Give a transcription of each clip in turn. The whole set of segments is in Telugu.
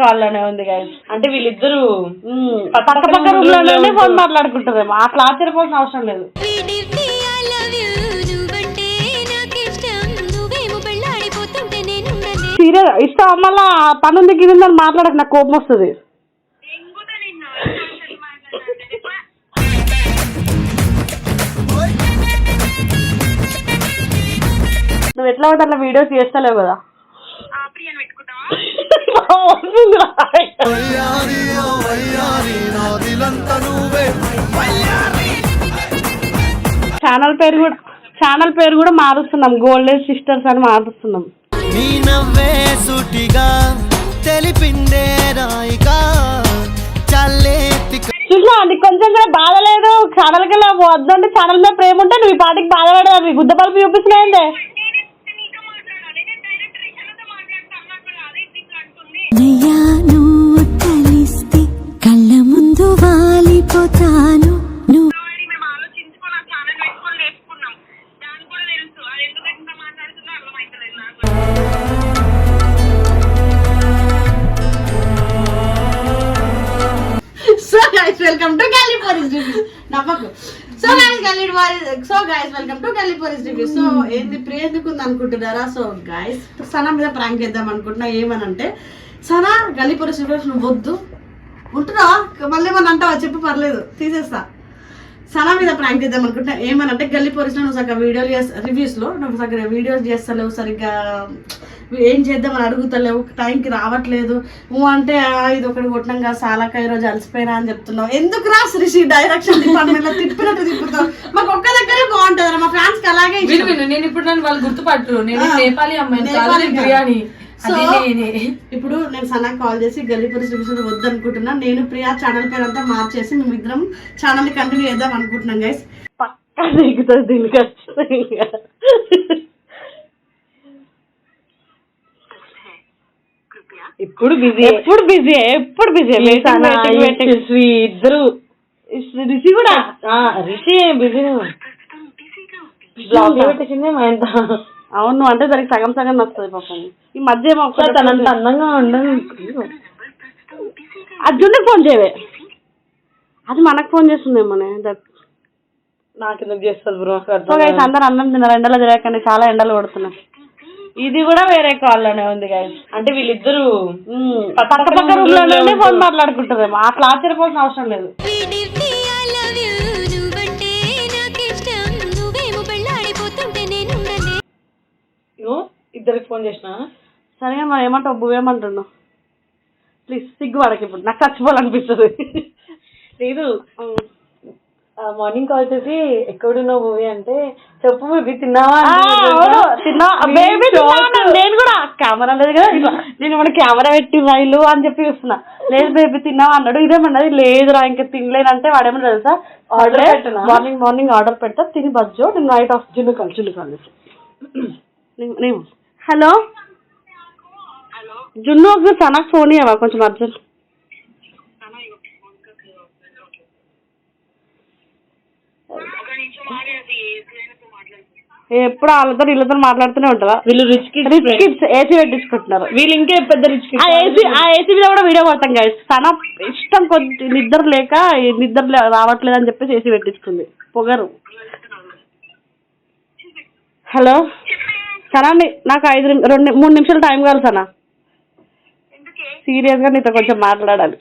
కాల్లోనే ఉంది గైస్ అంటే వీళ్ళిద్దరు పక్క పక్క రూమ్లోనే ఫోన్ మాట్లాడుకుంటారేమో అట్లా ఆశ్చర్యపోవాల్సిన అవసరం లేదు. సీరియస్ ఇష్టం మళ్ళా పని ఉంది గిరి ఉందని మాట్లాడక నాకు కోపం వస్తుంది. నువ్వు ఎట్లా పడితే అట్లా వీడియోస్ చేస్తలేవు కదా. ఛానల్ పేరు కూడా ఛానల్ పేరు కూడా మారుస్తున్నాం. గోల్డెన్ సిస్టర్స్ అని మారుస్తున్నాం. నీ నవ్వే సుటిగా తెలిపిందే రాయిగా చల్లేతి చూసినా నీకు కొంచెం కూడా బాధ లేదు. ఛానల్కి వద్దంటే ఛానల్ మీద ప్రేమ ఉంటే నువ్వు ఈ పాటికి బాధపడేది గుద్ద బల్బు చూపిస్తున్నాయండి నయ్యా నువ్వు కలిస్తే కళ్ళ ముందు వాలిపోతాను so guys welcome to Galli police reviews నవ్వకు. So guys Galli so guys welcome to Galli police reviews so ఏంది ప్రియ ఎందుకు ఉంది అనుకుంటున్నారా సో గైస్ సనా మీద ప్రాంక్ చేద్దాం అనుకుంటున్నా. ఏమనంటే సనా గల్లీ పోలీస్ వద్దు. ఉంటున్నా మళ్ళీ ఏమన్నా అంటావా? చెప్పు పర్లేదు. తీసేస్తా. సనా మీద ప్రాంక్ చేద్దాం అనుకుంటున్నా. ఏమనంటే గల్లీ పోలీస్లో నువ్వు సగం వీడియోలు చేస్తా రివ్యూస్లో నువ్వు సగం వీడియోస్ చేస్తలేవు సరిగ్గా ఏం చేద్దామని అడుగుతలేవు టైంకి రావట్లేదు. నువ్వు అంటే "ఆ, ఇది ఒకటి కొట్టినాం కదా సాలక ఈ రోజు అలసిపోయినా అని చెప్తున్నావు. ఎందుకు రా శ్రీషి డైరెక్షన్ డిపార్ట్మెంట్లో తిప్పినట్టు తిప్పుతావు? మాకు ఒక్క దగ్గరే బాగుంటుంది మా ఫ్యాన్స్ అలాగే నేను ఇప్పుడు నన్ను వాళ్ళు గుర్తుపట్టరు. నేను నేపాలి కాదు. బిర్యానీ. సో, ఇప్పుడు నేను సనాకి కాల్ చేసి గల్లీ పోలీస్ రివ్యూస్ వద్దనుకుంటున్నా. నేను ప్రియా ఛానల్ పేరు అంతా మార్చేసి మేము ఇద్దరం ఛానల్ కంటిన్యూ చేద్దాం అనుకుంటున్నాం గైస్ పక్కా దిగుతుంది దీనికి ఖచ్చితంగా. ఇప్పుడు బిజీ. ఎప్పుడు బిజీ? ఎప్పుడు బిజీ? ఇద్దరు. రిషి కూడా? రిషి బిజీ? పెట్టేసిందే మా ఎంత అవును అంటే దానికి సగం సగం వస్తుంది పాపం. ఈ మధ్య ఏమో తనంత అందంగా ఉండదు అర్జున్కి ఫోన్ చేయవే. అది మనకు ఫోన్ చేస్తుందేమోనే దట్. నాకు ఎందుకు చేస్తుంది బ్రో సో గైస్ అందరు అన్నం తిన్నారు ఎండలో తిరగకండి చాలా ఎండలు కొడుతున్నాయి. ఇది కూడా వేరే కాల్లోనే ఉంది గైస్ అంటే వీళ్ళిద్దరు పక్క పక్క రూమ్లోనే ఫోన్ మాట్లాడుకుంటారేమో. అట్లా ఆశ్చర్యపోవాల్సిన అవసరం లేదు. ఇద్దరికి ఫోన్ చేసిన. సరేగా మరి ఏమంటావు? నువ్వేమంటున్నావు ప్లీజ్ సిగ్గు పడక ఇప్పుడు. నాకు చచ్చిపోవాలనిపిస్తుంది. లేదు. మార్నింగ్ కాల్ చేసి ఎక్కడున్నావు మూవీ అంటే చెప్పు మూవీ తిన్నావా నేను బేబీ కూడా కెమెరా లేదు కదా నేను మన కెమెరా పెట్టి రైలు అని చెప్పి చూస్తున్నా. లేదు బేబీ తిన్నావా అన్నాడు. ఇదేమన్నది? లేదురా ఇంకా తినలేనంటే వాడేమన్నా తెలుసా? పెట్టనా? మార్నింగ్ మార్నింగ్ ఆర్డర్ పెడతా. తిని బజ్జో నేను night off Junnu call Junnu call నేను. హలో? జున్ను ఒకసారి తనకు ఫోన్ ఇవ్వవా కొంచెం అర్జెంట్. ఎప్పుడు వాళ్ళతో వీళ్ళతో మాట్లాడుతూనే ఉంటారా వీళ్ళు rich kids rich kids AC పెట్టించుకుంటున్నారు. వీళ్ళు ఇంకే పెద్ద రిచ్ ఆ ఏసీ ఆ ఏసీ మీద కూడా వీడియో పడతాం గైస్ తన ఇష్టం కొద్ది నిద్ర లేక నిద్ర రావట్లేదు అని చెప్పేసి ఏసీ పెట్టించుకుంది. పొగరు. హలో? సనా నీ- నాకు ఐదు రెండు మూడు నిమిషాలు టైం కావాలి సనా. సీరియస్గా నీతో కొంచెం మాట్లాడాలి.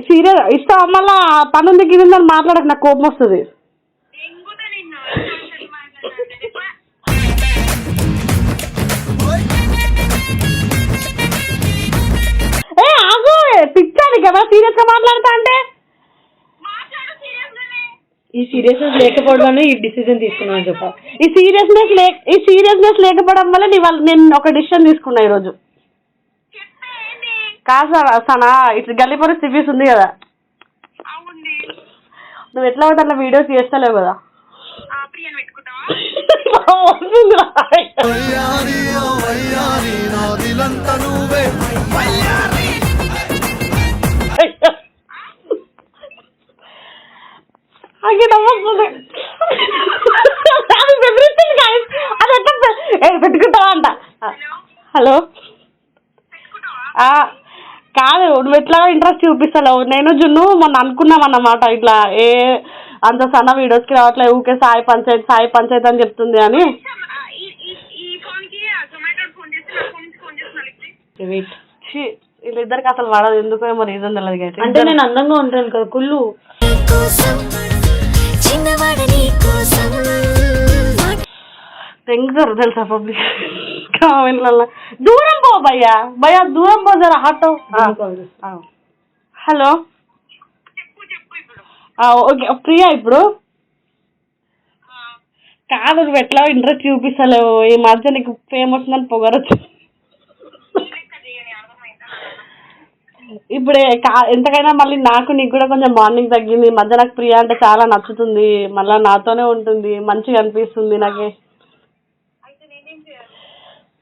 సీరియస్ ఇష్టం మళ్ళా పని ఉంది గిరి ఉందని మాట్లాడక నాకు కోపం వస్తుంది. ఏ ఆగు పిచ్చాలి కదా సీరియస్గా మాట్లాడతా అంటే? ఈ సీరియస్నెస్ లేకపోవడం ఈ డిసిజన్ తీసుకున్నాను చెప్ప. ఈ సీరియస్నెస్ లే ఈ సీరియస్నెస్ లేకపోవడం వల్ల నీ వాళ్ళ నేను ఒక డిసిషన్ తీసుకున్నా ఈరోజు. కాదు సనా- సనా ఇట్లా గల్లీ పోలీస్ రివ్యూస్ ఉంది కదా. నువ్వు ఎట్లా పడితే అట్లా వీడియోస్ చేస్తలేవు కదా. వస్తుందిరా. నవ్వుతుంది అది బెదిరిస్తుంది. అది ఎట్లా పెట్టుకుంటావా అంట హలో ఆ, కాదు నువ్వు ఎట్లా ఇంట్రెస్ట్ చూపిస్తలేవు. నేను జున్ను మొన్న అనుకున్నాం అన్నమాట ఇట్లా ఏ అంత సన్న వీడియోస్కి రావట్లేదు ఊకే సాయి పంచాయతీ సాయి పంచాయతీ అని చెప్తుంది అని. వెయిట్ వీళ్ళిద్దరికి అసలు పడదు ఎందుకో ఏమో రీజన్ తెలియదు. అంటే నేను అందంగా ఉంటాను కదా కుళ్ళు. తెంగుతారు తెలుసా పబ్లిక్? కామెంట్లలో దూరం పో భయ్యా. భయ్యా దూరం పో జరా ఆటో. హలో. ఓకే ప్రియా ఇప్పుడు? కాదు నువ్వు ఎట్లా ఇంట్రెస్ట్ చూపిస్తలేవు? ఈ మధ్య నీకు ఫేమస్ అని పొగరొచ్చు ఇప్పుడే కా ఎంతకైనా మళ్ళీ నాకు నీకు కూడా కొంచెం మార్నింగ్ తగ్గింది. మధ్య నాకు ప్రియా అంటే చాలా నచ్చుతుంది. మళ్ళీ నాతోనే ఉంటుంది. మంచిగా అనిపిస్తుంది నాకే.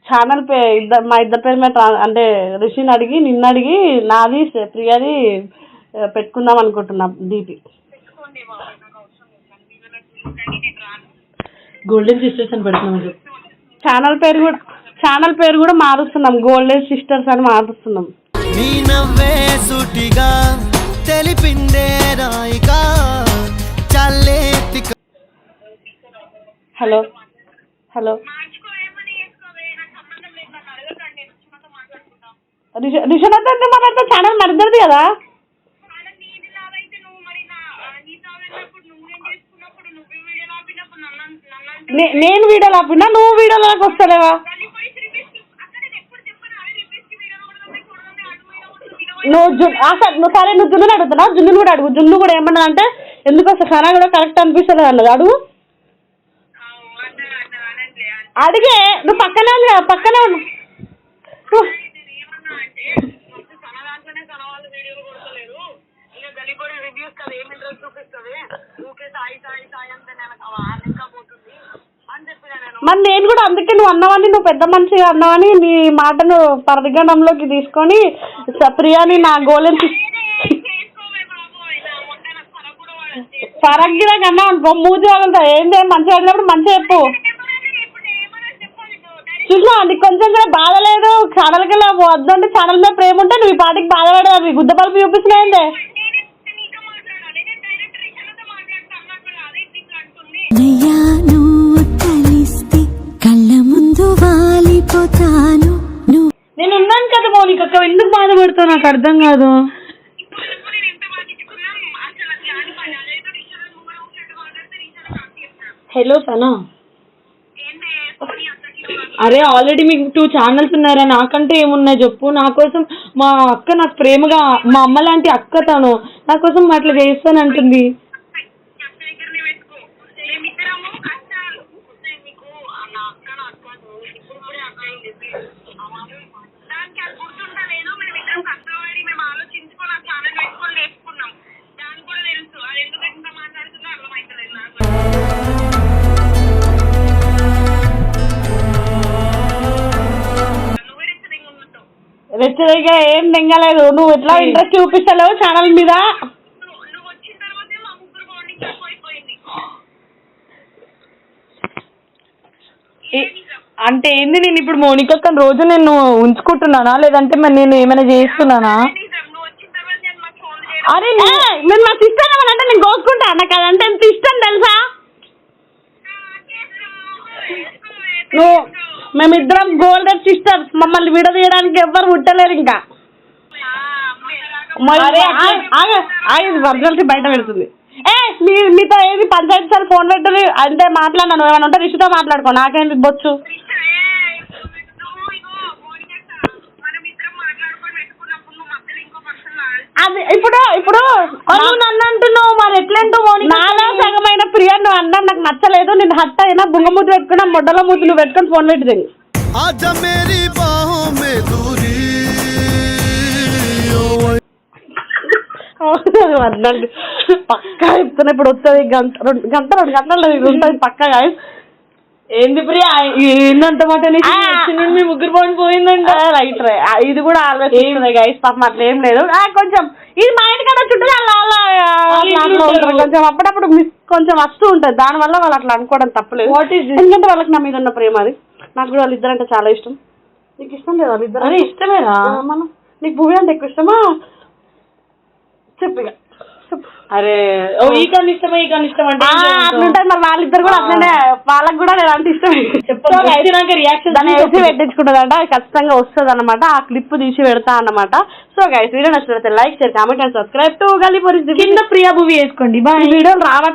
ఛానల్ పే ఇద్దరు మా ఇద్దరి పేరు మీద ట్రా- అంటే రిషిని అడిగి నిన్న అడిగి నాది ప్రియాది పెట్టుకుందాం అనుకుంటున్నా డీపీ గోల్డెన్ సిస్టర్స్ అని పెడుతున్నాను చెప్పు ఛానల్ పేరు కూడా ఛానల్ పేరు కూడా మారుస్తున్నాం. గోల్డెన్ సిస్టర్స్ అని మారుస్తున్నాం. నీ నవ్వే సుటిగా తెలిపిందే రాయిగా చల్లేతి హలో హలో. రిష రిషనతో ఎందుకు మాట్లాడితే ఛానల్ మరిద్దరిది కదా? నేను వీడియోలో ఆపినా నువ్వు వీడియోలోకి వస్తలేవా నువ్వు సరే నువ్వు సరే నువ్వు జున్నుని అడుగుతున్నావు? జున్నుని కూడా అడుగు. జున్ను కూడా ఏమన్నా అంటే ఎందుకు వస్తా సనా కూడా కరెక్ట్ అనిపిస్తుంది అన్నది. అడుగు. అడిగే నువ్వు పక్కనే ఉంది పక్కనే మరి నేను కూడా అందుకే నువ్వు అన్నవని నువ్వు పెద్ద మనిషిగా అన్నవని నీ మాటను పరిగణంలోకి తీసుకొని స- ప్రియాని నా గోలెన్ పరగ్గిరా కన్నా అనుకో మూతి వాళ్ళతో ఏంటి మంచిగా అడిగినప్పుడు మంచిగా చెప్పు. చూసినా నీకు కొంచెం కూడా బాధ లేదు. ఛానల్కి వద్దంటే ఛానల్ మీద ప్రేమ ఉంటే నువ్వు ఈ పాటికి బాధపడేది గుద్ద పలుపు చూపిస్తున్నాయండి. నువ్వు కలిస్తే కళ్ళ ముందు వాలిపోతాను. అక్క ఎందుకు బాధపడతావు? నాకు అర్థం కాదు. హలో సనా అరే ఆల్రెడీ మీకు టూ ఛానల్స్ ఉన్నారా నాకంటే ఏమున్నాయి చెప్పు. నా కోసం మా అక్క నాకు ప్రేమగా మా అమ్మ లాంటి అక్క తను. నా కోసం అట్లా చేస్తానంటుంది. రెచ్చగా ఏం దెంగలేదు. నువ్వు ఎట్లా ఇంట్రెస్ట్ చూపిస్తలేవు ఛానల్ మీద? ఏ- అంటే ఏంది నేను ఇప్పుడు మౌనిక అక్కని రోజు నేను ఉంచుకుంటున్నానా? లేదంటే మరి నేను ఏమైనా చేస్తున్నానా? అరే నే- మీరు నా సిస్టర్ అంటే నేను కోసుకుంటా? నాకు అదంటే ఎంత ఇష్టం తెలుసా? నువ్వు మేమిద్దరం గోల్డెన్ సిస్టర్స్ మమ్మల్ని విడదీయడానికి ఎవ్వరు పుట్టలేరు ఇంకా. మరి బయట పెడుతుంది. ఏ మీ మీతో ఏది పంచాయతీ సార్ ఫోన్ పెట్టుది? అంటే మాట్లాడినాను ఏమైనా ఉంటే రిషితో మాట్లాడుకో. నాకేంటి బొచ్చు? అది ఇప్పుడు ఇప్పుడు నువ్వు నన్ను అంటున్నావు మరి. ఎట్లంటూ నాలో సగమైన ప్రియ నువ్వు అన్నా నాకు నచ్చలేదు. నేను హట్ అయినా బుంగ ముద్దు పెట్టుకున్నా మొడ్డల ముద్దు నువ్వు పెట్టుకొని ఫోన్ పెట్టుది. పక్కా చెప్తున్నా ఇప్పుడు వస్తుంది గంట రెండు గంట రెండు గంటలు ఉంటుంది పక్కా ఏంది ప్రియా? ఏందంత మాట మీ ముగ్గురు పోయి పోయిందంట. రైట్ రే ఇది కూడా ఆలోచిస్తుంది గైస్ పాపం అట్లా ఏం లేదు. కొంచెం ఇది మా ఇంటి కదా చుట్టూ. కొంచెం అప్పుడప్పుడు మిస్ కొంచెం వస్తూ ఉంటుంది. దాని వల్ల వాళ్ళు అట్లా అనుకోవడం తప్పలేదు? ఎందుకంటే వాళ్ళకి నా మీద ఉన్న ప్రేమ అది. నాకు కూడా వాళ్ళిద్దరు అంటే చాలా ఇష్టం. నీకు ఇష్టం లేదు వాళ్ళిద్దరు? ఇష్టమేనా? మనం నీకు భూమి అంటే ఎక్కువ ఇష్టమా? అరే ఓ ఈ కన్ను ఇష్టమా ఈ కన్ను ఇష్టం అంటే? అట్లుంటది మరి వాళ్ళిద్దరు కూడా అట్లనే వాళ్ళకి కూడా నేను అంటే ఇష్టం దాన్ని వేసి పెట్టించుకుంటుందంట ఖచ్చితంగా వస్తుంది అనమాట ఆ క్లిప్ తీసి పెడతా అన్నమాట. సో గైస్ వీడియో నచ్చినట్లయితే like share comment and subscribe to police కింద ప్రియా మూవీ వేసుకోండి బాయ్ వీడియోలు రావట్లేదు